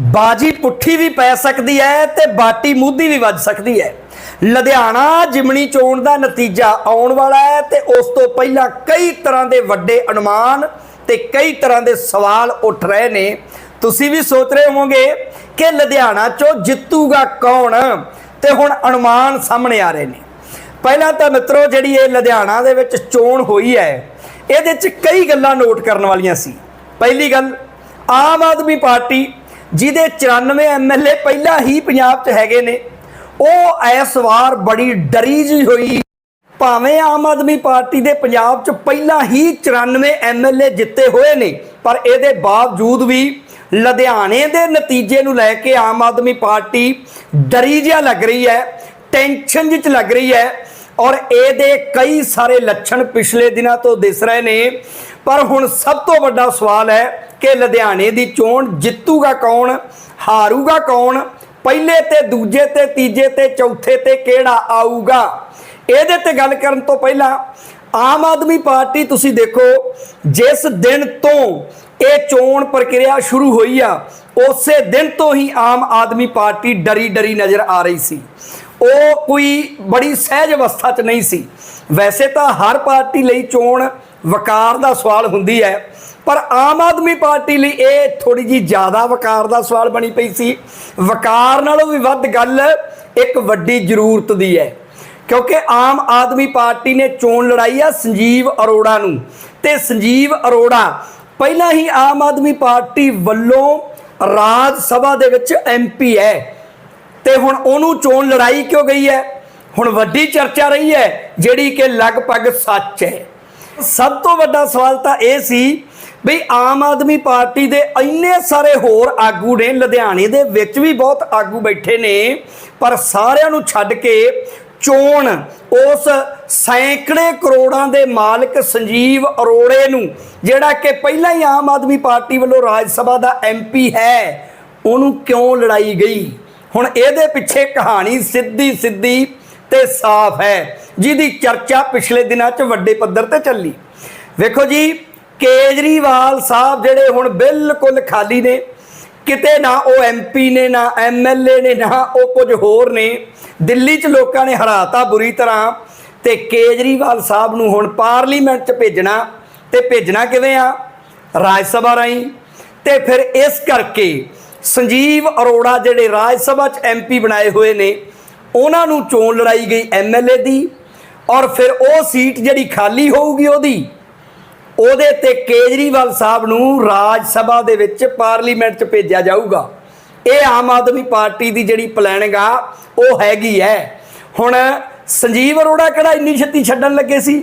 ਬਾਜੀ ਪੁੱਠੀ ਵੀ ਪੈ ਸਕਦੀ ਹੈ ਤੇ ਬਾਟੀ ਮੂਧੀ ਵੀ ਵੱਜ ਸਕਦੀ ਹੈ। ਲੁਧਿਆਣਾ ਜਿਮਣੀ ਚੋਣ ਦਾ ਨਤੀਜਾ ਆਉਣ ਵਾਲਾ ਹੈ ਤੇ ਉਸ ਤੋਂ ਪਹਿਲਾਂ ਕਈ ਤਰ੍ਹਾਂ ਦੇ ਵੱਡੇ ਅਨੁਮਾਨ ਤੇ ਕਈ ਤਰ੍ਹਾਂ ਦੇ ਸਵਾਲ ਉੱਠ ਰਹੇ ਨੇ। ਤੁਸੀਂ ਵੀ ਸੋਚ ਰਹੇ ਹੋਵੋਗੇ ਕਿ ਲੁਧਿਆਣਾ ਚੋਂ ਜਿੱਤੂਗਾ ਕੌਣ? ਤੇ ਹੁਣ ਅਨੁਮਾਨ ਸਾਹਮਣੇ ਆ ਰਹੇ ਨੇ। ਪਹਿਲਾਂ ਤਾਂ ਮਿੱਤਰੋ, ਜਿਹੜੀ ਇਹ ਲੁਧਿਆਣਾ ਦੇ ਵਿੱਚ ਚੋਣ ਹੋਈ ਹੈ, ਇਹਦੇ 'ਚ ਕਈ ਗੱਲਾਂ ਨੋਟ ਕਰਨ ਵਾਲੀਆਂ ਸੀ। ਪਹਿਲੀ ਗੱਲ, ਆਮ ਆਦਮੀ ਪਾਰਟੀ ਜਿਹਦੇ 94 ਐਮਐਲਏ ਪਹਿਲਾਂ ਹੀ ਪੰਜਾਬ 'ਚ ਹੈਗੇ ਨੇ, ਉਹ ਇਸ ਵਾਰ ਬੜੀ ਡਰੀ ਜੀ ਹੋਈ। ਭਾਵੇਂ ਆਮ ਆਦਮੀ ਪਾਰਟੀ ਦੇ ਪੰਜਾਬ 'ਚ ਪਹਿਲਾਂ ਹੀ 94 ਐਮਐਲਏ ਜਿੱਤੇ ਹੋਏ ਨੇ, ਪਰ ਇਹਦੇ ਬਾਵਜੂਦ ਵੀ ਲੁਧਿਆਣੇ ਦੇ ਨਤੀਜੇ ਨੂੰ ਲੈ ਕੇ ਆਮ ਆਦਮੀ ਪਾਰਟੀ ਡਰੀ ਜਿਹਾ ਲੱਗ ਰਹੀ ਹੈ, ਟੈਨਸ਼ਨ ਜਿਹੀ ਲੱਗ ਰਹੀ ਹੈ ਔਰ ਇਹਦੇ ਕਈ ਸਾਰੇ ਲੱਛਣ ਪਿਛਲੇ ਦਿਨਾਂ ਤੋਂ ਦਿਸ ਰਹੇ ਨੇ। ਪਰ ਹੁਣ ਸਭ ਤੋਂ ਵੱਡਾ ਸਵਾਲ ਹੈ ਕਿ ਲੁਧਿਆਣੇ ਦੀ ਚੋਣ ਜਿੱਤੂਗਾ ਕੌਣ, ਹਾਰੂਗਾ ਕੌਣ, ਪਹਿਲੇ ਤੇ ਦੂਜੇ ਤੇ ਤੀਜੇ ਤੇ ਚੌਥੇ ਤੇ ਕਿਹੜਾ ਆਊਗਾ? ਇਹਦੇ ਤੇ ਗੱਲ ਕਰਨ ਤੋਂ ਪਹਿਲਾਂ ਆਮ ਆਦਮੀ ਪਾਰਟੀ ਤੁਸੀਂ ਦੇਖੋ, ਜਿਸ ਦਿਨ ਤੋਂ ਇਹ ਚੋਣ ਪ੍ਰਕਿਰਿਆ ਸ਼ੁਰੂ ਹੋਈ ਆ, ਉਸੇ ਦਿਨ ਤੋਂ ਹੀ ਆਮ ਆਦਮੀ ਪਾਰਟੀ ਡਰੀ ਡਰੀ ਨਜ਼ਰ ਆ ਰਹੀ ਸੀ। ਉਹ ਕੋਈ ਬੜੀ ਸਹਿਜ ਅਵਸਥਾ 'ਚ ਨਹੀਂ ਸੀ। ਵੈਸੇ ਤਾਂ ਹਰ ਪਾਰਟੀ ਲਈ ਚੋਣ ਵਕਾਰ ਦਾ ਸਵਾਲ ਹੁੰਦੀ ਹੈ, ਪਰ ਆਮ ਆਦਮੀ ਪਾਰਟੀ ਲਈ ਇਹ ਥੋੜੀ ਜੀ ਜ਼ਿਆਦਾ ਵਕਾਰ ਦਾ ਸਵਾਲ ਬਣੀ ਪਈ ਸੀ। ਵਕਾਰ ਨਾਲੋਂ ਵੀ ਵੱਧ ਗੱਲ ਇੱਕ ਵੱਡੀ ਜ਼ਰੂਰਤ ਦੀ ਹੈ, ਕਿਉਂਕਿ ਆਮ ਆਦਮੀ ਪਾਰਟੀ ਨੇ ਚੋਣ ਲੜਾਈ ਆ ਸੰਜੀਵ ਅਰੋੜਾ ਨੂੰ, ਤੇ ਸੰਜੀਵ ਅਰੋੜਾ ਪਹਿਲਾਂ ਹੀ ਆਮ ਆਦਮੀ ਪਾਰਟੀ ਵੱਲੋਂ ਰਾਜ ਸਭਾ ਦੇ ਵਿੱਚ ਐਮਪੀ ਹੈ, ਤੇ ਹੁਣ ਉਹਨੂੰ ਚੋਣ ਲੜਾਈ ਕਿਉਂ ਗਈ ਹੈ? ਹੁਣ ਵੱਡੀ ਚਰਚਾ ਰਹੀ ਹੈ, ਜਿਹੜੀ ਕਿ ਲਗਭਗ ਸੱਚ ਹੈ। ਸਭ ਤੋਂ ਵੱਡਾ ਸਵਾਲ ਤਾਂ ਇਹ ਸੀ ਵੀ ਆਮ ਆਦਮੀ ਪਾਰਟੀ ਦੇ ਇੰਨੇ ਸਾਰੇ ਹੋਰ ਆਗੂ ਨੇ, ਲੁਧਿਆਣੇ ਦੇ ਵਿੱਚ ਵੀ ਬਹੁਤ ਆਗੂ ਬੈਠੇ ਨੇ, ਪਰ ਸਾਰਿਆਂ ਨੂੰ ਛੱਡ ਕੇ ਚੋਣ, ਉਸ ਸੈਂਕੜੇ ਕਰੋੜਾਂ ਦੇ ਮਾਲਕ ਸੰਜੀਵ ਅਰੋੜੇ ਨੂੰ, ਜਿਹੜਾ ਕਿ ਪਹਿਲਾਂ ਹੀ ਆਮ ਆਦਮੀ ਪਾਰਟੀ ਵੱਲੋਂ ਰਾਜ ਸਭਾ ਦਾ ਐਮਪੀ ਹੈ, ਉਹਨੂੰ ਕਿਉਂ ਲੜਾਈ ਗਈ? ਹੁਣ ਇਹਦੇ ਪਿੱਛੇ ਕਹਾਣੀ ਸਿੱਧੀ ਸਿੱਧੀ ਤੇ ਸਾਫ਼ ਹੈ, ਜਿਹਦੀ ਚਰਚਾ ਪਿਛਲੇ ਦਿਨਾਂ 'ਚ ਵੱਡੇ ਪੱਧਰ ਤੇ ਚੱਲੀ। ਵੇਖੋ ਜੀ, ਕੇਜਰੀਵਾਲ ਸਾਹਿਬ ਜਿਹੜੇ ਹੁਣ ਬਿਲਕੁਲ ਖਾਲੀ ਨੇ, ਕਿਤੇ ਨਾ ਉਹ ਐਮਪੀ ਨੇ, ਨਾ ਐਮਐਲਏ ਨੇ, ਨਾ ਉਹ ਕੁਝ ਹੋਰ ਨੇ, ਦਿੱਲੀ 'ਚ ਲੋਕਾਂ ਨੇ ਹਰਾਤਾ ਬੁਰੀ ਤਰ੍ਹਾਂ, ਤੇ ਕੇਜਰੀਵਾਲ ਸਾਹਿਬ ਨੂੰ ਹੁਣ ਪਾਰਲੀਮੈਂਟ 'ਚ ਭੇਜਣਾ, ਤੇ ਭੇਜਣਾ ਕਿਵੇਂ ਆ? ਰਾਜ ਸਭਾ ਰਾਹੀਂ। ਤੇ ਫਿਰ ਇਸ ਕਰਕੇ ਸੰਜੀਵ ਅਰੋੜਾ ਜਿਹੜੇ ਰਾਜ ਸਭਾ 'ਚ ਐਮਪੀ ਬਣਾਏ ਹੋਏ ਨੇ ਉਹਨਾਂ ਨੂੰ ਚੋਣ ਲੜਾਈ ਗਈ ਐਮਐਲਏ ਦੀ ਔਰ ਫਿਰ ਉਹ ਸੀਟ ਜਿਹੜੀ ਖਾਲੀ ਹੋਊਗੀ ਉਹਦੀ, ਉਹਦੇ ਤੇ ਕੇਜਰੀਵਾਲ ਸਾਹਿਬ ਨੂੰ ਰਾਜ ਸਭਾ ਦੇ ਵਿੱਚ ਪਾਰਲੀਮੈਂਟ 'ਚ ਭੇਜਿਆ ਜਾਊਗਾ। ਇਹ ਆਮ ਆਦਮੀ ਪਾਰਟੀ ਦੀ ਜਿਹੜੀ ਪਲੈਨਿੰਗ ਆ, ਉਹ ਹੈਗੀ ਹੈ ਹੁਣ ਸੰਜੀਵ ਅਰੋੜਾ ਕਿਹੜਾ ਇੰਨੀ ਛੇਤੀ ਛੱਡਣ ਲੱਗੇ ਸੀ?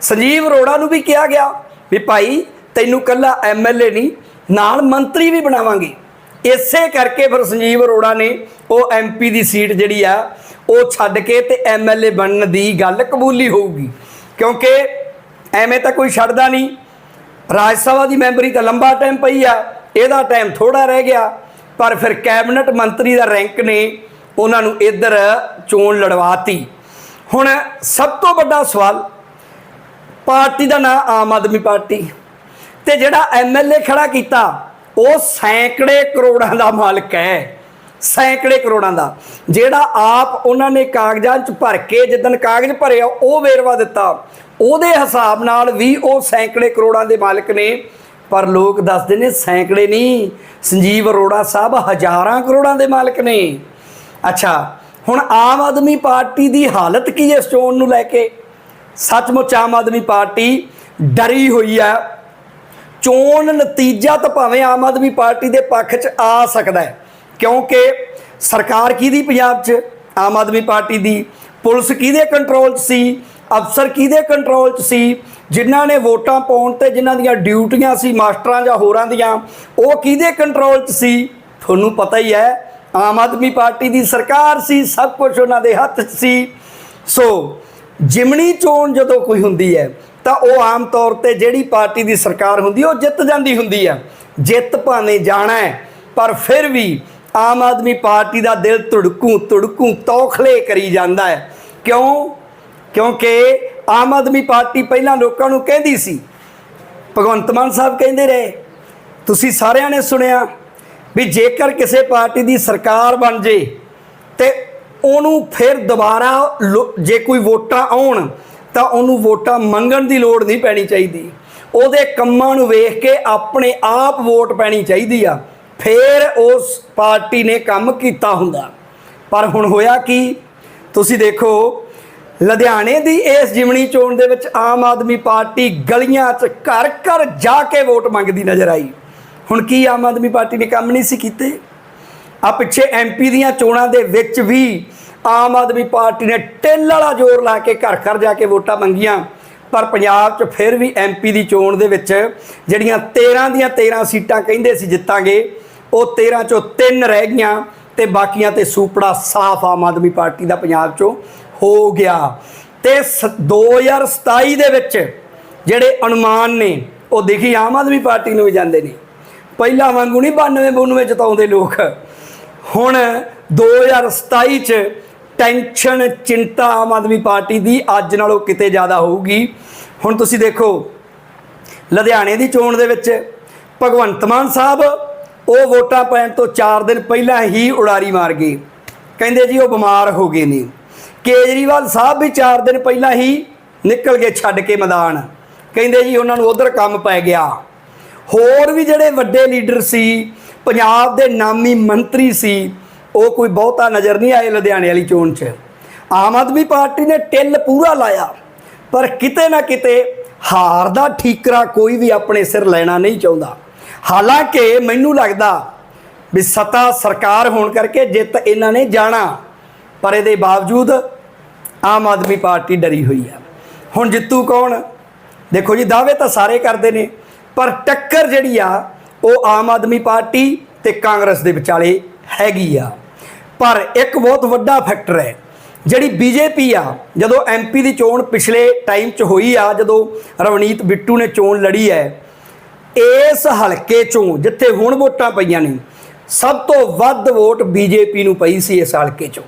ਸੰਜੀਵ ਅਰੋੜਾ ਨੂੰ ਵੀ ਕਿਹਾ ਗਿਆ ਵੀ ਭਾਈ ਤੈਨੂੰ ਕੱਲਾ ਐਮਐਲਏ ਨਹੀਂ, ਨਾਲ ਮੰਤਰੀ ਵੀ ਬਣਾਵਾਂਗੇ। ਇਸੇ ਕਰਕੇ ਫਿਰ ਸੰਜੀਵ ਅਰੋੜਾ ਨੇ ਉਹ ਐਮਪੀ ਦੀ ਸੀਟ ਜਿਹੜੀ ਆ, ਉਹ ਛੱਡ ਕੇ ਤੇ ਐਮਐਲਏ ਬਣਨ ਦੀ ਗੱਲ ਕਬੂਲੀ ਹੋਊਗੀ। ਕਿਉਂਕਿ ਐਵੇਂ ਤਾਂ ਕੋਈ ਛੱਡਦਾ ਨਹੀਂ। ਰਾਜ ਸਭਾ ਦੀ ਮੈਂਬਰੀ ਤਾਂ ਲੰਬਾ ਟਾਈਮ ਪਈ ਆ, ਇਹਦਾ ਟਾਈਮ ਥੋੜਾ ਰਹਿ ਗਿਆ। ਪਰ ਫਿਰ ਕੈਬਨਿਟ ਮੰਤਰੀ ਦਾ ਰੈਂਕ ਨੇ ਉਹਨਾਂ ਨੂੰ ਇੱਧਰ ਚੋਣ ਲੜਵਾਤੀ। ਹੁਣ ਸਭ ਤੋਂ ਵੱਡਾ ਸਵਾਲ, ਪਾਰਟੀ ਦਾ ਨਾਂ ਆਮ ਆਦਮੀ ਪਾਰਟੀ। ਤੇ ਜਿਹੜਾ ਐਮਐਲਏ ਖੜਾ ਕੀਤਾ ਉਹ ਸੈਂਕੜੇ ਕਰੋੜਾਂ ਦਾ ਮਾਲਕ ਹੈ। ਸੈਂਕੜੇ ਕਰੋੜਾਂ ਦਾ। ਜਿਹੜਾ ਆਪ ਉਹਨਾਂ ਨੇ ਕਾਗਜ਼ਾਂ 'ਚ ਭਰ ਕੇ ਜਿੱਦਨ ਕਾਗਜ਼ ਭਰਿਆ, ਉਹ ਵੇਰਵਾ ਦਿੱਤਾ। ਉਹਦੇ ਹਿਸਾਬ ਨਾਲ ਵੀ ਉਹ ਸੈਂਕੜੇ ਕਰੋੜਾਂ ਦੇ ਮਾਲਕ ਨੇ। ਪਰ ਲੋਕ ਦੱਸਦੇ ਨੇ ਸੈਂਕੜੇ ਨਹੀਂ। ਸੰਜੀਵ ਅਰੋੜਾ ਸਾਹਿਬ ਹਜ਼ਾਰਾਂ ਕਰੋੜਾਂ ਦੇ ਮਾਲਕ ਨੇ। ਅੱਛਾ, ਹੁਣ ਆਮ ਆਦਮੀ ਪਾਰਟੀ ਦੀ ਹਾਲਤ ਕੀ ਹੈ ਇਸ ਚੋਣ ਨੂੰ ਲੈ ਕੇ? ਸੱਚਮੁੱਚ ਆਮ ਆਦਮੀ ਪਾਰਟੀ ਡਰੀ ਹੋਈ ਹੈ। ਚੋਣ ਨਤੀਜਾ ਤਾਂ ਭਾਵੇਂ ਆਮ ਆਦਮੀ ਪਾਰਟੀ ਦੇ ਪੱਖ 'ਚ ਆ ਸਕਦਾ ਹੈ, ਕਿਉਂਕਿ ਸਰਕਾਰ ਕਿਹਦੀ ਪੰਜਾਬ 'ਚ? ਆਮ ਆਦਮੀ ਪਾਰਟੀ ਦੀ। ਪੁਲਿਸ ਕਿਹਦੇ ਕੰਟਰੋਲ 'ਚ ਸੀ? ਅਫਸਰ ਕਿਹਦੇ ਕੰਟਰੋਲ 'ਚ ਸੀ? ਜਿਨ੍ਹਾਂ ਨੇ ਵੋਟਾਂ ਪਾਉਣ ਤੇ ਜਿਨ੍ਹਾਂ ਦੀਆਂ ਡਿਊਟੀਆਂ ਸੀ, ਮਾਸਟਰਾਂ ਜਾਂ ਹੋਰਾਂ ਦੀਆਂ, ਉਹ ਕਿਹਦੇ ਕੰਟਰੋਲ 'ਚ ਸੀ? ਤੁਹਾਨੂੰ ਪਤਾ ਹੀ ਹੈ, ਆਮ ਆਦਮੀ ਪਾਰਟੀ ਦੀ ਸਰਕਾਰ ਸੀ, ਸਭ ਕੁਝ ਉਹਨਾਂ ਦੇ ਹੱਥ 'ਚ ਸੀ। ਸੋ, ਜਿਮਣੀ ਚੋਣ ਜਦੋਂ ਕੋਈ ਹੁੰਦੀ ਹੈ ਤਾਂ ਉਹ ਆਮ ਤੌਰ ਤੇ ਜਿਹੜੀ ਪਾਰਟੀ ਦੀ ਸਰਕਾਰ ਹੁੰਦੀ ਉਹ ਜਿੱਤ ਜਾਂਦੀ ਹੁੰਦੀ ਹੈ ਜਿੱਤ ਭਾਵੇਂ ਜਾਣਾ ਹੈ, ਪਰ ਫਿਰ ਵੀ ਆਮ ਆਦਮੀ ਪਾਰਟੀ ਦਾ ਦਿਲ ਧੜਕੂ ਧੜਕੂ ਤੌਖਲੇ ਕਰੀ ਜਾਂਦਾ ਹੈ। ਕਿਉਂ? ਕਿਉਂਕਿ ਆਮ ਆਦਮੀ ਪਾਰਟੀ ਪਹਿਲਾਂ ਲੋਕਾਂ ਨੂੰ ਕਹਿੰਦੀ ਸੀ, ਭਗਵੰਤ ਮਾਨ ਸਾਹਿਬ ਕਹਿੰਦੇ ਰਹੇ, ਤੁਸੀਂ ਸਾਰਿਆਂ ਨੇ ਸੁਣਿਆ ਵੀ ਜੇਕਰ ਕਿਸੇ ਪਾਰਟੀ ਦੀ ਸਰਕਾਰ ਬਣ ਜੇ ਤੇ ਉਹਨੂੰ ਫਿਰ ਦੁਬਾਰਾ ਲੋ- ਜੇ ਕੋਈ ਵੋਟਾਂ ਆਉਣ ਤਾਂ ਉਹਨੂੰ ਵੋਟਾਂ ਮੰਗਣ ਦੀ ਲੋੜ ਨਹੀਂ ਪੈਣੀ ਚਾਹੀਦੀ। ਉਹਦੇ ਕੰਮਾਂ ਨੂੰ ਵੇਖ ਕੇ ਆਪਣੇ ਆਪ ਵੋਟ ਪੈਣੀ ਚਾਹੀਦੀ ਆ। ਫਿਰ ਉਸ ਪਾਰਟੀ ਨੇ ਕੰਮ ਕੀਤਾ ਹੁੰਦਾ। ਪਰ ਹੁਣ ਹੋਇਆ ਕੀ? ਤੁਸੀਂ ਦੇਖੋ, ਲੁਧਿਆਣੇ ਦੀ ਇਸ ਜਿਮਣੀ ਚੋਣ ਦੇ ਵਿੱਚ ਆਮ ਆਦਮੀ ਪਾਰਟੀ ਗਲੀਆਂ 'ਚ ਘਰ ਘਰ ਜਾ ਕੇ ਵੋਟ ਮੰਗਦੀ ਨਜ਼ਰ ਆਈ। ਹੁਣ ਕੀ ਆਮ ਆਦਮੀ ਪਾਰਟੀ ਨੇ ਕੰਮ ਨਹੀਂ ਸੀ ਕੀਤੇ? ਆ ਪਿੱਛੇ ਐਮਪੀ ਦੀਆਂ ਚੋਣਾਂ ਦੇ ਵਿੱਚ ਵੀ ਆਮ ਆਦਮੀ ਪਾਰਟੀ ਨੇ ਟਿੱਲ ਵਾਲਾ ਜ਼ੋਰ ਲਾ ਕੇ ਘਰ ਘਰ ਜਾ ਕੇ ਵੋਟਾਂ ਮੰਗੀਆਂ। ਪਰ ਪੰਜਾਬ 'ਚ ਫਿਰ ਵੀ ਐਮਪੀ ਦੀ ਚੋਣ ਦੇ ਵਿੱਚ ਜਿਹੜੀਆਂ 13 ਦੀਆਂ 13 ਸੀਟਾਂ ਕਹਿੰਦੇ ਸੀ ਜਿੱਤਾਂਗੇ, ਉਹ 13 ਚੋਂ 3 ਰਹਿ ਗਈਆਂ ਤੇ ਬਾਕੀਆਂ ਤੇ ਸੂਪੜਾ ਸਾਫ਼ ਆਮ ਆਦਮੀ ਪਾਰਟੀ ਦਾ ਪੰਜਾਬ 'ਚੋਂ ਹੋ ਗਿਆ। ਤੇ ਸ- 2027 ਦੇ ਵਿੱਚ ਜਿਹੜੇ ਅਨੁਮਾਨ ਨੇ, ਉਹ ਦੇਖੀ ਆਮ ਆਦਮੀ ਪਾਰਟੀ ਨੂੰ ਵੀ ਜਾਂਦੇ ਨੇ। ਪਹਿਲਾਂ ਵਾਂਗੂ ਨਹੀਂ 92 92 ਜਿਤਾਉਂਦੇ ਲੋਕ। ਹੁਣ 2027 ਚ ਟੈਨਸ਼ਨ, ਚਿੰਤਾ ਆਮ ਆਦਮੀ ਪਾਰਟੀ ਦੀ ਅੱਜ ਨਾਲੋਂ ਕਿਤੇ ਜ਼ਿਆਦਾ ਹੋਊਗੀ। ਹੁਣ ਤੁਸੀਂ ਦੇਖੋ, ਲੁਧਿਆਣੇ ਦੀ ਚੋਣ ਦੇ ਵਿੱਚ ਭਗਵੰਤ ਮਾਨ ਸਾਹਿਬ, ਉਹ ਵੋਟਾਂ ਪੈਣ ਤੋਂ 4 ਦਿਨ ਪਹਿਲਾਂ ਹੀ ਉਡਾਰੀ ਮਾਰ ਗਏ। ਕਹਿੰਦੇ ਜੀ ਉਹ ਬਿਮਾਰ ਹੋ ਗਏ ਨੇ। ਕੇਜਰੀਵਾਲ ਸਾਹਿਬ ਵੀ 4 ਦਿਨ ਪਹਿਲਾਂ ਹੀ ਨਿਕਲ ਗਏ ਛੱਡ ਕੇ ਮੈਦਾਨ। ਕਹਿੰਦੇ ਜੀ ਉਹਨਾਂ ਨੂੰ ਉਧਰ ਕੰਮ ਪੈ ਗਿਆ। ਹੋਰ ਵੀ ਜਿਹੜੇ ਵੱਡੇ ਲੀਡਰ ਸੀ, ਪੰਜਾਬ ਦੇ ਨਾਮੀ ਮੰਤਰੀ ਸੀ ਉਹ ਕੋਈ ਬਹੁਤਾ ਨਜ਼ਰ ਨਹੀਂ ਆਏ ਲੁਧਿਆਣੇ ਵਾਲੀ ਚੋਣ 'ਚ। ਆਮ ਆਦਮੀ ਪਾਰਟੀ ਨੇ ਟਿੱਲ ਪੂਰਾ ਲਾਇਆ, ਪਰ ਕਿਤੇ ਨਾ ਕਿਤੇ ਹਾਰ ਦਾ ਠੀਕਰਾ ਕੋਈ ਵੀ ਆਪਣੇ ਸਿਰ ਲੈਣਾ ਨਹੀਂ ਚਾਹੁੰਦਾ। ਹਾਲਾਂਕਿ ਮੈਨੂੰ ਲੱਗਦਾ ਵੀ ਸਤਾ ਸਰਕਾਰ ਹੋਣ ਕਰਕੇ ਜਿੱਤ ਇਹਨਾਂ ਨੇ ਜਾਣਾ, ਪਰ ਇਹਦੇ ਬਾਵਜੂਦ ਆਮ ਆਦਮੀ ਪਾਰਟੀ ਡਰੀ ਹੋਈ ਆ ਹੁਣ ਜਿੱਤੂ ਕੌਣ? ਦੇਖੋ ਜੀ, ਦਾਅਵੇ ਤਾਂ ਸਾਰੇ ਕਰਦੇ ਨੇ, ਪਰ ਟੱਕਰ ਜਿਹੜੀ ਆ, ਉਹ ਆਮ ਆਦਮੀ ਪਾਰਟੀ ਤੇ ਕਾਂਗਰਸ ਦੇ ਵਿਚਾਲੇ ਹੈਗੀ ਆ। ਪਰ ਇੱਕ ਬਹੁਤ ਵੱਡਾ ਫੈਕਟਰ ਹੈ। ਜਿਹੜੀ ਬੀਜੇਪੀ ਆ, ਜਦੋਂ ਐਮਪੀ ਦੀ ਚੋਣ ਪਿਛਲੇ ਟਾਈਮ 'ਚ ਹੋਈ ਆ, ਜਦੋਂ ਰਵਨੀਤ ਬਿੱਟੂ ਨੇ ਚੋਣ ਲੜੀ ਹੈ, ਇਸ ਹਲਕੇ 'ਚੋਂ ਜਿੱਥੇ ਹੁਣ ਵੋਟਾਂ ਪਈਆਂ ਨੇ, ਸਭ ਤੋਂ ਵੱਧ ਵੋਟ ਬੀਜੇਪੀ ਨੂੰ ਪਈ ਸੀ ਇਸ ਹਲਕੇ 'ਚੋਂ।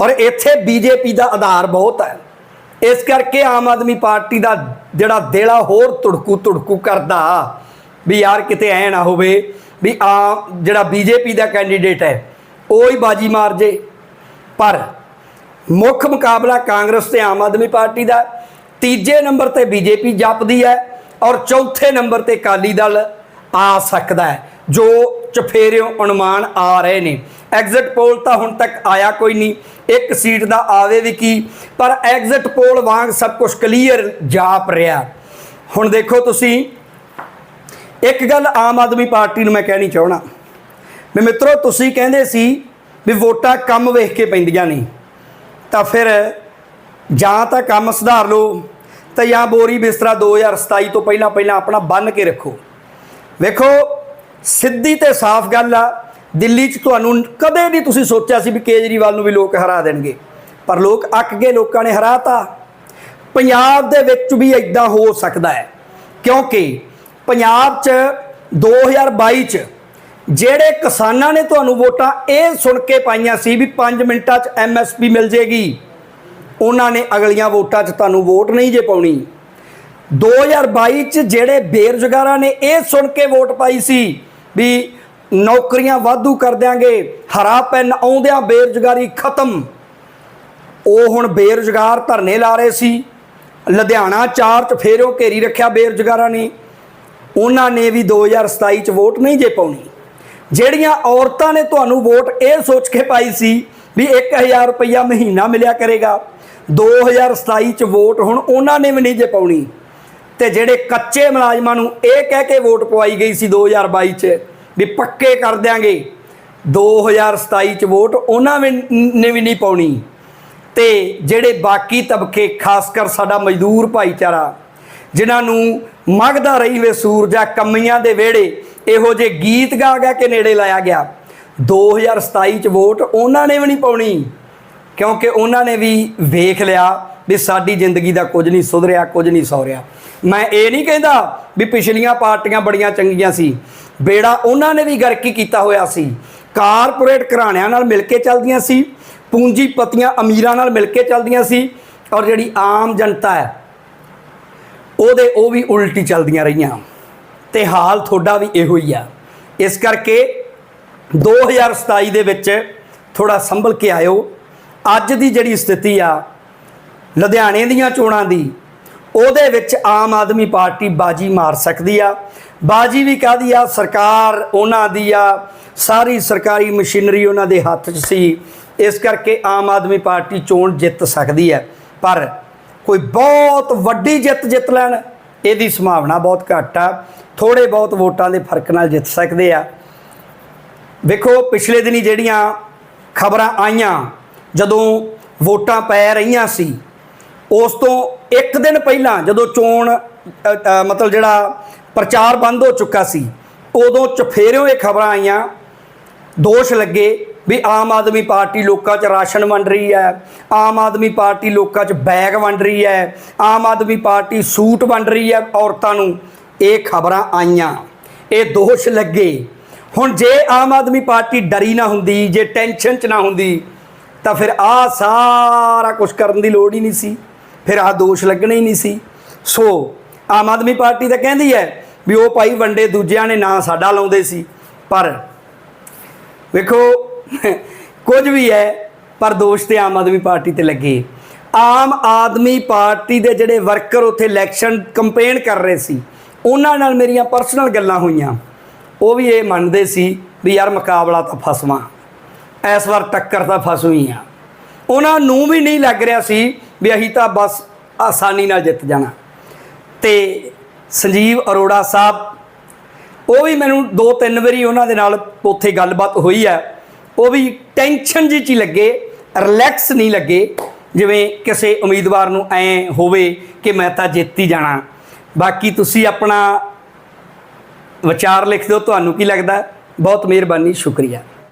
ਔਰ ਇੱਥੇ ਬੀਜੇਪੀ ਦਾ ਆਧਾਰ ਬਹੁਤ ਹੈ। ਇਸ ਕਰਕੇ ਆਮ ਆਦਮੀ ਪਾਰਟੀ ਦਾ ਜਿਹੜਾ ਦੇਲਾ ਹੋਰ ਤੁੜਕੂ ਤੁੜਕੂ ਕਰਦਾ, ਵੀ ਯਾਰ ਕਿਤੇ ਐ ਨਾ ਹੋਵੇ, ਵੀ ਆ ਜਿਹੜਾ ਬੀਜੇਪੀ ਦਾ ਕੈਂਡੀਡੇਟ ਹੈ ਉਹ ਹੀ ਬਾਜੀ ਮਾਰ ਜੇ। ਪਰ ਮੁੱਖ ਮੁਕਾਬਲਾ ਕਾਂਗਰਸ ਤੇ ਆਮ ਆਦਮੀ ਪਾਰਟੀ ਦਾ, ਤੀਜੇ ਨੰਬਰ ਤੇ ਬੀਜੇਪੀ ਜਾਪਦੀ ਹੈ ਔਰ ਚੌਥੇ ਨੰਬਰ ਤੇ ਕਾਲੀ ਦਲ ਆ ਸਕਦਾ ਹੈ। ਜੋ ਚਫੇਰਿਓਂ ਅਨੁਮਾਨ ਆ ਰਹੇ ਨੇ। ਐਗਜ਼ਿਟ ਪੋਲ ਤਾਂ ਹੁਣ ਤੱਕ ਆਇਆ ਕੋਈ ਨਹੀਂ। ਇੱਕ ਸੀਟ ਦਾ ਆਵੇ ਵੀ ਕੀ। ਪਰ ਐਗਜ਼ਿਟ ਪੋਲ ਵਾਂਗ ਸਭ ਕੁਝ ਕਲੀਅਰ ਜਾਪ ਰਿਹਾ। ਹੁਣ ਦੇਖੋ ਤੁਸੀਂ। ਇੱਕ ਗੱਲ ਆਮ ਆਦਮੀ ਪਾਰਟੀ ਨੂੰ ਮੈਂ ਕਹਿਣੀ ਚਾਹਣਾ ਵੀ ਮਿੱਤਰੋ, ਤੁਸੀਂ ਕਹਿੰਦੇ ਸੀ ਵੀ ਵੋਟਾਂ ਕੰਮ ਵੇਖ ਕੇ ਪੈਂਦੀਆਂ ਨਹੀਂ। ਤਾਂ ਫਿਰ ਜਾਂ ਤਾਂ ਕੰਮ ਸੁਧਾਰ ਲਓ ਤਾਂ ਜਾਂ ਬੋਰੀ ਬਿਸਤਰਾ 2027 ਤੋਂ ਪਹਿਲਾਂ ਪਹਿਲਾਂ ਆਪਣਾ ਬੰਨ ਕੇ ਰੱਖੋ। ਵੇਖੋ, ਸਿੱਧੀ ਤੇ ਸਾਫ਼ ਗੱਲ ਆ, ਦਿੱਲੀ 'ਚ ਤੁਹਾਨੂੰ ਕਦੇ ਨਹੀਂ ਤੁਸੀਂ ਸੋਚਿਆ ਸੀ ਵੀ ਕੇਜਰੀਵਾਲ ਨੂੰ ਵੀ ਲੋਕ ਹਰਾ ਦੇਣਗੇ, ਪਰ ਲੋਕ ਅੱਕ ਗਏ, ਲੋਕਾਂ ਨੇ ਹਰਾਤਾ। ਪੰਜਾਬ ਦੇ ਵਿੱਚ ਵੀ ਇਦਾਂ ਹੋ ਸਕਦਾ ਹੈ, ਕਿਉਂਕਿ ਪੰਜਾਬ 'ਚ 2022 'ਚ ਜਿਹੜੇ ਕਿਸਾਨਾਂ ਨੇ ਤੁਹਾਨੂੰ ਵੋਟਾਂ ਇਹ ਸੁਣ ਕੇ ਪਾਈਆਂ ਸੀ ਵੀ 5 ਮਿੰਟਾਂ 'ਚ ਐਮਐਸਪੀ ਮਿਲ ਜੇਗੀ, ਉਹਨਾਂ ਨੇ ਅਗਲੀਆਂ ਵੋਟਾਂ 'ਚ ਤੁਹਾਨੂੰ ਵੋਟ ਨਹੀਂ ਜੇ ਪਾਉਣੀ। 2022 ਚ ਜਿਹੜੇ ਬੇਰੁਜ਼ਗਾਰਾਂ ਨੇ ਇਹ ਸੁਣ ਕੇ ਵੋਟ ਪਾਈ ਸੀ ਵੀ ਨੌਕਰੀਆਂ ਵਾਧੂ ਕਰ ਦਿਆਂਗੇ, ਹਰਾ ਪੈਨ ਆਉਂਦਿਆਂ ਬੇਰੁਜ਼ਗਾਰੀ ਖਤਮ। ਉਹ ਹੁਣ ਬੇਰੁਜ਼ਗਾਰ ਧਰਨੇ ਲਾ ਰਹੇ ਸੀ। ਲੁਧਿਆਣਾ ਚਾਰ ਚ ਫੇਰੋਂ ਘੇਰੀ ਰੱਖਿਆ ਬੇਰੁਜ਼ਗਾਰਾਂ ਨੇ। ਉਹਨਾਂ ਨੇ ਵੀ 2027 ਚ ਵੋਟ ਨਹੀਂ ਜੇ ਪਾਉਣੀ। ਜਿਹੜੀਆਂ ਔਰਤਾਂ ਨੇ ਤੁਹਾਨੂੰ ਵੋਟ ਇਹ ਸੋਚ ਕੇ ਪਾਈ ਸੀ ਵੀ 1000 ਰੁਪਇਆ ਮਹੀਨਾ ਮਿਲਿਆ ਕਰੇਗਾ। 2027 ਚ ਵੋਟ ਹੁਣ ਉਹਨਾਂ ਨੇ ਵੀ ਨਹੀਂ ਜੇ ਪਾਉਣੀ। ਤੇ ਜਿਹੜੇ ਕੱਚੇ ਮੁਲਾਜ਼ਮਾਂ ਨੂੰ ਇਹ ਕਹਿ ਕੇ ਵੋਟ ਪਵਾਈ ਗਈ ਸੀ 2022 ਚ ਵੀ ਪੱਕੇ ਕਰ ਦਿਆਂਗੇ। 2027 ਚ ਵੋਟ ਉਹਨਾਂ ਵੀ ਨੇ ਵੀ ਨਹੀਂ ਪਾਉਣੀ। ਤੇ ਜਿਹੜੇ ਬਾਕੀ ਤਬਕੇ ਖਾਸ ਕਰ ਸਾਡਾ ਮਜ਼ਦੂਰ ਭਾਈਚਾਰਾ, ਜਿਨ੍ਹਾਂ ਨੂੰ ਮਗਦਾ ਰਹੀ ਵੇ ਸੂਰਜਾ ਕਮੀਆਂ ਦੇ ਵਿਹੜੇ ਇਹੋ ਜੇ ਗੀਤ ਗਾ ਗਾ ਕੇ ਨੇੜੇ ਲਾਇਆ ਗਿਆ। 2027 ਚ ਵੋਟ ਉਹਨਾਂ ਨੇ ਵੀ ਨਹੀਂ ਪਾਉਣੀ, ਕਿਉਂਕਿ ਉਹਨਾਂ ਨੇ ਵੀ ਵੇਖ ਲਿਆ ਵੀ ਸਾਡੀ ਜ਼ਿੰਦਗੀ ਦਾ ਕੁਝ ਨਹੀਂ ਸੁਧਰਿਆ, ਕੁਝ ਨਹੀਂ ਸੌਰਿਆ। ਮੈਂ ਇਹ ਨਹੀਂ ਕਹਿੰਦਾ ਵੀ ਪਿਛਲੀਆਂ ਪਾਰਟੀਆਂ ਬੜੀਆਂ ਚੰਗੀਆਂ ਸੀ। ਬੇੜਾ ਉਹਨਾਂ ਨੇ ਵੀ ਗਰਕੀ ਕੀਤਾ ਹੋਇਆ ਸੀ। ਕਾਰਪੋਰੇਟ ਘਰਾਣਿਆਂ ਨਾਲ ਮਿਲ ਕੇ ਚੱਲਦੀਆਂ ਸੀ, ਪੂੰਜੀਪਤੀਆਂ ਅਮੀਰਾਂ ਨਾਲ ਮਿਲ ਕੇ ਚੱਲਦੀਆਂ ਸੀ ਔਰ ਜਿਹੜੀ ਆਮ ਜਨਤਾ ਹੈ, ਉਹਦੇ ਉਹ ਵੀ ਉਲਟੀ ਚੱਲਦੀਆਂ ਰਹੀਆਂ। ਤੇ ਹਾਲ ਤੁਹਾਡਾ ਵੀ ਇਹੋ ਹੀ ਆ। ਇਸ ਕਰਕੇ 2027 ਦੇ ਵਿੱਚ ਥੋੜਾ ਸੰਭਲ ਕੇ ਆਇਓ। ਅੱਜ ਦੀ ਜਿਹੜੀ ਸਥਿਤੀ ਆ, ਲੁਧਿਆਣੇ ਦੀਆਂ ਚੋਣਾਂ ਦੀ, ਉਹਦੇ ਵਿੱਚ ਆਮ ਆਦਮੀ ਪਾਰਟੀ ਬਾਜੀ ਮਾਰ ਸਕਦੀ ਆ। ਬਾਜੀ ਵੀ ਕਾਹਦੀ ਆ? ਸਰਕਾਰ ਉਹਨਾਂ ਦੀ ਆ, ਸਾਰੀ ਸਰਕਾਰੀ ਮਸ਼ੀਨਰੀ ਉਹਨਾਂ ਦੇ ਹੱਥ 'ਚ ਸੀ। ਇਸ ਕਰਕੇ ਆਮ ਆਦਮੀ ਪਾਰਟੀ ਚੋਣ ਜਿੱਤ ਸਕਦੀ ਹੈ। ਪਰ ਕੋਈ ਬਹੁਤ ਵੱਡੀ ਜਿੱਤ ਜਿੱਤ ਲੈਣ ਇਹਦੀ ਸੰਭਾਵਨਾ ਬਹੁਤ ਘੱਟ ਆ। ਥੋੜੇ ਬਹੁਤ ਵੋਟਾਂ ਦੇ ਫ਼ਰਕ ਨਾਲ ਜਿੱਤ ਸਕਦੇ ਆ। ਵੇਖੋ, ਪਿਛਲੇ ਦਿਨੀ ਜਿਹੜੀਆਂ ਖਬਰਾਂ ਆਈਆਂ, ਜਦੋਂ ਵੋਟਾਂ ਪੈ ਰਹੀਆਂ ਸੀ, ਉਸ ਤੋਂ ਇੱਕ ਦਿਨ ਪਹਿਲਾਂ ਜਦੋਂ ਚੋਣ ਮਤਲਬ ਜਿਹੜਾ ਪ੍ਰਚਾਰ ਬੰਦ ਹੋ ਚੁੱਕਾ ਸੀ, ਉਦੋਂ ਚਫੇਰਿਓਂ ਇਹ ਖਬਰਾਂ ਆਈਆਂ। ਦੋਸ਼ ਲੱਗੇ ਵੀ ਆਮ ਆਦਮੀ ਪਾਰਟੀ ਲੋਕਾਂ 'ਚ ਰਾਸ਼ਨ ਵੰਡ ਰਹੀ ਹੈ, ਆਮ ਆਦਮੀ ਪਾਰਟੀ ਲੋਕਾਂ 'ਚ ਬੈਗ ਵੰਡ ਰਹੀ ਹੈ, ਆਮ ਆਦਮੀ ਪਾਰਟੀ ਸੂਟ ਵੰਡ ਰਹੀ ਹੈ ਔਰਤਾਂ ਨੂੰ। ਇਹ ਖਬਰਾਂ ਆਈਆਂ, ਇਹ ਦੋਸ਼ ਲੱਗੇ। ਹੁਣ ਜੇ ਆਮ ਆਦਮੀ ਪਾਰਟੀ ਡਰੀ ਨਾ ਹੁੰਦੀ, ਜੇ ਟੈਨਸ਼ਨ 'ਚ ਨਾ ਹੁੰਦੀ, ਤਾਂ ਫਿਰ ਆਹ ਸਾਰਾ ਕੁਝ ਕਰਨ ਦੀ ਲੋੜ ਹੀ ਨਹੀਂ ਸੀ। ਫਿਰ ਆਹ ਦੋਸ਼ ਲੱਗਣੇ ਹੀ ਨਹੀਂ ਸੀ। ਸੋ ਆਮ ਆਦਮੀ ਪਾਰਟੀ ਤਾਂ ਕਹਿੰਦੀ ਹੈ ਵੀ ਉਹ ਭਾਈ ਵੰਡੇ ਦੂਜਿਆਂ ਨੇ ਨਾਂ ਸਾਡਾ ਲਾਉਂਦੇ ਸੀ। ਪਰ ਵੇਖੋ ਕੁਝ ਵੀ ਹੈ, ਪਰ ਦੋਸ਼ ਤੇ ਆਮ ਆਦਮੀ ਪਾਰਟੀ ਤੇ ਲੱਗੇ। ਆਮ ਆਦਮੀ ਪਾਰਟੀ ਦੇ ਜਿਹੜੇ ਵਰਕਰ ਉੱਥੇ ਇਲੈਕਸ਼ਨ ਕੰਪੇਨ ਕਰ ਰਹੇ ਸੀ, ਉਹਨਾਂ ਨਾਲ ਮੇਰੀਆਂ ਪਰਸਨਲ ਗੱਲਾਂ ਹੋਈਆਂ। ਉਹ ਵੀ ਇਹ ਮੰਨਦੇ ਸੀ ਵੀ ਯਾਰ ਮੁਕਾਬਲਾ ਤਾਂ ਫਸਵਾ। ਇਸ ਵਾਰ ਟੱਕਰ ਤਾਂ ਫਸੂਈ ਆ। ਉਹਨਾਂ ਨੂੰ ਵੀ ਨਹੀਂ ਲੱਗ ਰਿਹਾ ਸੀ ਵੀ ਅਸੀਂ ਤਾਂ ਬਸ ਆਸਾਨੀ ਨਾਲ ਜਿੱਤ ਜਾਣਾ। ਤੇ ਸੰਜੀਵ ਅਰੋੜਾ ਸਾਹਿਬ, ਉਹ ਵੀ ਮੈਨੂੰ ਦੋ ਤਿੰਨ ਵਾਰੀ ਉਹਨਾਂ ਦੇ ਨਾਲ ਉੱਥੇ ਗੱਲਬਾਤ ਹੋਈ ਹੈ ਉਹ ਵੀ ਟੈਨਸ਼ਨ ਜਿਹੀ ਚ ਹੀ ਲੱਗੇ ਰਿਲੈਕਸ ਨਹੀਂ ਲੱਗੇ। ਜਿਵੇਂ ਕਿਸੇ ਉਮੀਦਵਾਰ ਨੂੰ ਐ ਹੋਵੇ ਕਿ ਮੈਂ ਤਾਂ ਜਿੱਤ ਹੀ ਜਾਣਾ। ਬਾਕੀ ਤੁਸੀਂ ਆਪਣਾ ਵਿਚਾਰ ਲਿਖ ਦਿਓ, ਤੁਹਾਨੂੰ ਕੀ ਲੱਗਦਾ? ਬਹੁਤ ਮਿਹਰਬਾਨੀ, ਸ਼ੁਕਰੀਆ।